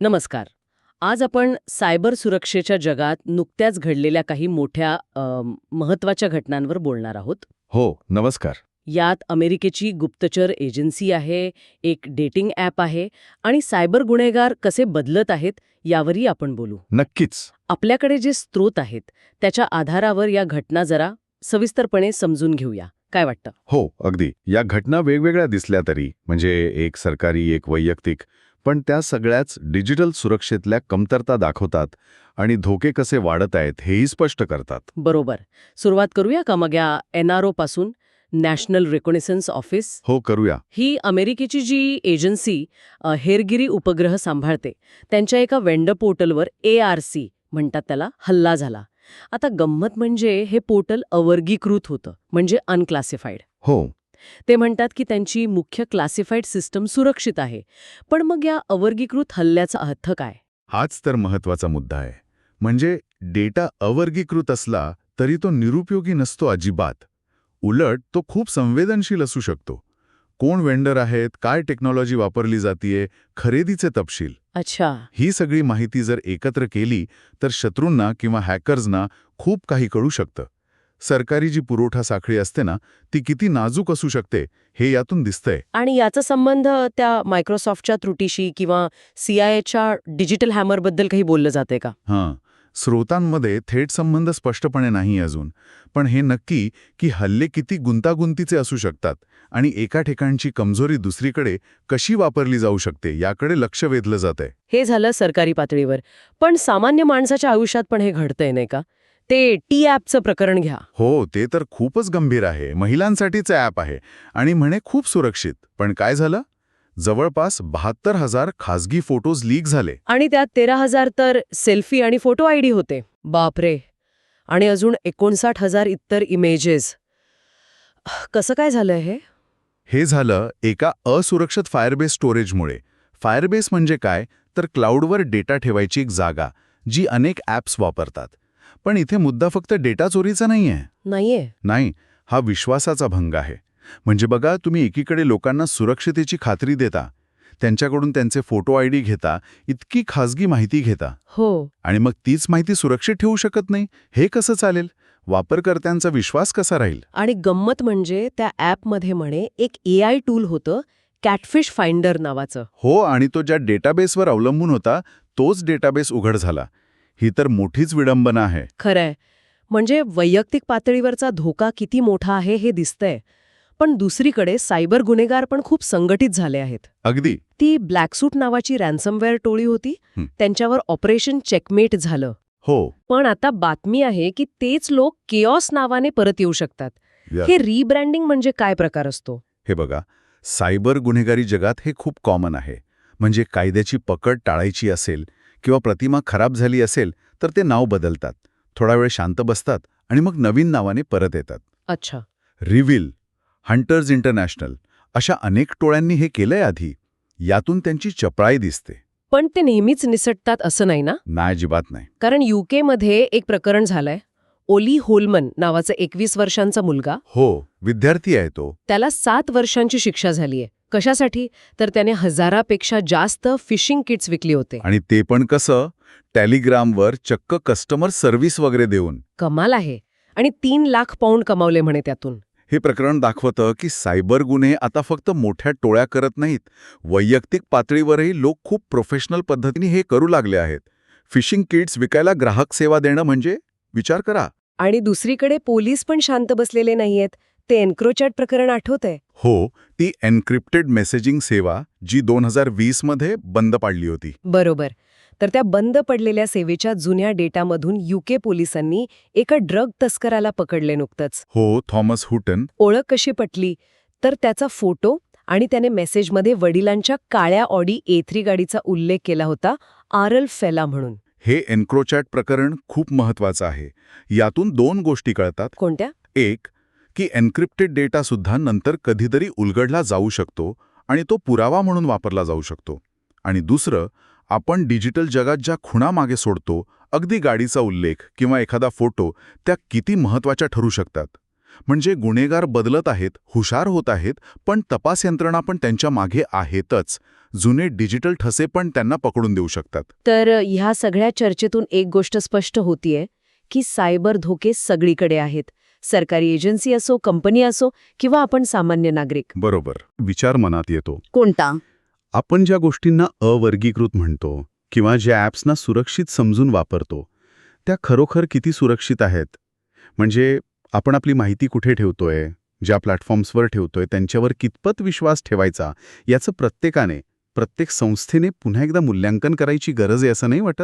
नमस्कार. आज आपण सायबर सुरक्षेच्या जगात नुकत्याच घडलेल्या काही मोठ्या महत्त्वाच्या घटनांवर बोलणार आहोत. हो नमस्कार. यात अमेरिकेची गुप्तचर एजन्सी आहे एक डेटिंग ॲप आहे आणि सायबर गुन्हेगार कसे बदलत आहेत यावरही आपण बोलू. नक्कीच. आपल्याकडे जे स्रोत आहेत त्याच्या आधारावर या घटना जरा सविस्तरपणे समजून घेऊया. काय वाटतं? हो अगदी. या घटना वेगवेगळ्या दिसल्या तरी म्हणजे एक सरकारी एक वैयक्तिक पण त्या सगळ्याच डिजिटल सुरक्षेतल्या कमतरता दाखवतात आणि धोके कसे वाढत आहेत हेही स्पष्ट करतात. बरोबर. सुरुवात करूया का मग या एन आरपासून? नॅशनल रिकॉनिसन्स ऑफिस हो करूया. ही अमेरिकेची जी एजन्सी अ, हेरगिरी उपग्रह सांभाळते त्यांच्या एका वेंडर पोर्टलवर ए आर सी म्हणतात त्याला हल्ला झाला. आता गंमत म्हणजे हे पोर्टल अवर्गीकृत होतं म्हणजे अनक्लासिफाईड हो. ते म्हणतात की त्यांची मुख्य क्लासिफाईड सिस्टम सुरक्षित आहे. पण मग या अवर्गीकृत हल्ल्याचा अर्थ काय? हाच तर महत्त्वाचा मुद्दा आहे. म्हणजे डेटा अवर्गीकृत असला तरी तो निरुपयोगी नसतो अजिबात. उलट तो खूप संवेदनशील असू शकतो. कोण वेंडर आहेत काय टेक्नॉलॉजी वापरली जातीये खरेदीचे तपशील. अच्छा. ही सगळी माहिती जर एकत्र केली तर शत्रूंना किंवा हॅकर्सना खूप काही कळू शकतं. सरकारी जी पुरवठा साखळी असते ना ती किती नाजूक असू शकते हे यातून दिसतंय. आणि याचा संबंध त्या मायक्रोसॉफ्टच्या त्रुटीशी किंवा सीआयएच्या डिजिटल हॅमरबद्दल काही बोललं जाते का? हां. स्रोतांमध्ये थेट संबंध स्पष्टपणे नाही अजून. पण हे नक्की की हल्ले किती गुंतागुंतीचे असू शकतात आणि एका ठिकाणची कमजोरी दुसरीकडे कशी वापरली जाऊ शकते याकडे लक्ष वेधलं जातंय. हे झालं सरकारी पातळीवर. पण सामान्य माणसाच्या आयुष्यात पण हे घडतंय नाही का? ते टी ॲपचं प्रकरण घ्या. हो ते तर खूपच गंभीर आहे. महिलांसाठीचं ॲप आहे आणि म्हणे खूप सुरक्षित. पण काय झालं? जवळपास बहात्तर हजार खासगी फोटोज लीक झाले. आणि त्यात तेरा हजार तर सेल्फी आणि फोटो आयडी होते. बापरे! आणि अजून एकोणसाठ हजार इतर इमेजेस. कसं काय झालंय हे? हे झालं एका असुरक्षित फायरबेस स्टोरेजमुळे. फायरबेस म्हणजे काय? तर क्लाउडवर डेटा ठेवायची एक जागा जी अनेक ॲप्स वापरतात. पण इथे मुद्दा फक्त डेटा चोरीचा नाहीये. नाहीये. नाही हा विश्वासाचा भंग आहे. म्हणजे बघा तुम्ही एकीकडे लोकांना सुरक्षितेची खात्री देता त्यांच्याकडून त्यांचे फोटो आय डी घेता इतकी खासगी माहिती घेता. हो. आणि मग तीच माहिती सुरक्षित ठेवू शकत नाही हे कसं चालेल? वापरकर्त्यांचा विश्वास कसा राहील? आणि गंमत म्हणजे त्या ॲपमध्ये म्हणे एक ए आय टूल होतं कॅटफिश फाइंडर नावाचं. हो आणि तो ज्या डेटाबेसवर अवलंबून होता तोच डेटाबेस उघड झाला. ही तर मोठीच विडंबना आहे. खरंय. म्हणजे वैयक्तिक पातळीवरचा धोका किती मोठा आहे हे दिसतंय. पण दुसरीकडे सायबर गुन्हेगार पण खूप संघटित झाले आहेत. अगदी. ती ब्लॅकसूट नावाची रॅन्समवेअर टोळी होती. त्यांच्यावर ऑपरेशन चेकमेट झालं. हो. पण आता बातमी आहे की तेच लोक केऑस नावाने परत येऊ शकतात. हे रिब्रँडिंग म्हणजे काय प्रकार असतो? हे बघा सायबर गुन्हेगारी जगात हे खूप कॉमन आहे. म्हणजे कायद्याची पकड टाळायची असेल किंवा प्रतिमा खराब झाली असेल तर ते नाव बदलतात. थोडा वेळ शांत बसतात आणि मग नवीन नावाने परत येतात. अच्छा. रिव्हिल हंटर्स इंटरनॅशनल अशा अनेक टोळ्यांनी हे केलंय आधी. यातून त्यांची चपळाई दिसते. पण ते नेहमीच निसटतात असं नाही ना? ना अजिबात नाही. कारण मध्ये एक प्रकरण झालंय. ओली होलमन नावाचा एकवीस वर्षांचा मुलगा हो विद्यार्थी आहे तो. त्याला सात वर्षांची शिक्षा झालीय. कशासाठी? तर त्याने हजारापेक्षा जास्त फिशिंग किट्स विकली होते. आणि ते पण कसं? टेलिग्रामवर चक्क कस्टमर सर्व्हिस वगैरे देऊन. कमाल आहे. आणि तीन लाख पाऊंड कमावले म्हणे त्यातून. हे प्रकरण दाखवतं की सायबर गुन्हे आता फक्त मोठ्या टोळ्या करत नाहीत. वैयक्तिक पातळीवरही लोक खूप प्रोफेशनल पद्धतीने हे करू लागले आहेत. फिशिंग किट्स विकायला ग्राहक सेवा देणं म्हणजे? विचार करा. आणि दुसरीकडे पोलीस पण शांत बसलेले नाहीयेत. ते एन्क्रोचॅट प्रकरण आठवतंय. हो ती एन्क्रिप्टेड मेसेजिंग सेवा जी दोन हजार वीसमध्ये बंद पाडली होती. बरोबर. तर त्या बंद पडलेल्या सेवेच्या जुन्या डेटामधून युके पोलिसांनी एका ड्रग तस्कराला पकडले नुकतंच. हो थॉमस हुटन. ओळख कशी पटली? तर त्याचा फोटो आणि त्याने मेसेजमध्ये वडिलांच्या काळ्या ऑडी ए थ्री गाडीचा उल्लेख केला होता आरल फेला म्हणून. हे एन्क्रोचॅट प्रकरण खूप महत्वाचं आहे. यातून दोन गोष्टी कळतात. कोणत्या? एक की एन्क्रिप्टेड डेटासुद्धा नंतर कधीतरी उलगडला जाऊ शकतो आणि तो पुरावा म्हणून वापरला जाऊ शकतो. आणि दुसरं आपण डिजिटल जगात ज्या खुणा मागे सोडतो अगदी गाडीचा उल्लेख किंवा एखादा फोटो त्या किती महत्त्वाच्या ठरू शकतात. म्हणजे गुन्हेगार बदलत आहेत हुशार होत आहेत पण तपास यंत्रणा पण त्यांच्या मागे आहेतच. जुने डिजिटल ठसे पण त्यांना पकडून देऊ शकतात. तर ह्या सगळ्या चर्चेतून एक गोष्ट स्पष्ट होतीये की सायबर धोके सगळीकडे आहेत. सरकारी एजन्सी असो कंपनी असो किंवा आपण सामान्य नागरिक. बरोबर. विचार मनात येतो. कोणता? आपण ज्या गोष्टींना अवर्गीकृत म्हणतो किंवा ज्या ॲप्सना सुरक्षित समजून वापरतो त्या खरोखर किती सुरक्षित आहेत? म्हणजे आपण आपली माहिती कुठे ठेवतोय? ज्या प्लॅटफॉर्म्सवर ठेवतोय? त्यांच्यावर कितपत विश्वास ठेवायचा? याचं प्रत्येकाने प्रत्येक संस्थेने पुन्हा एकदा मूल्यांकन करायची गरज आहे असं नाही वाटत?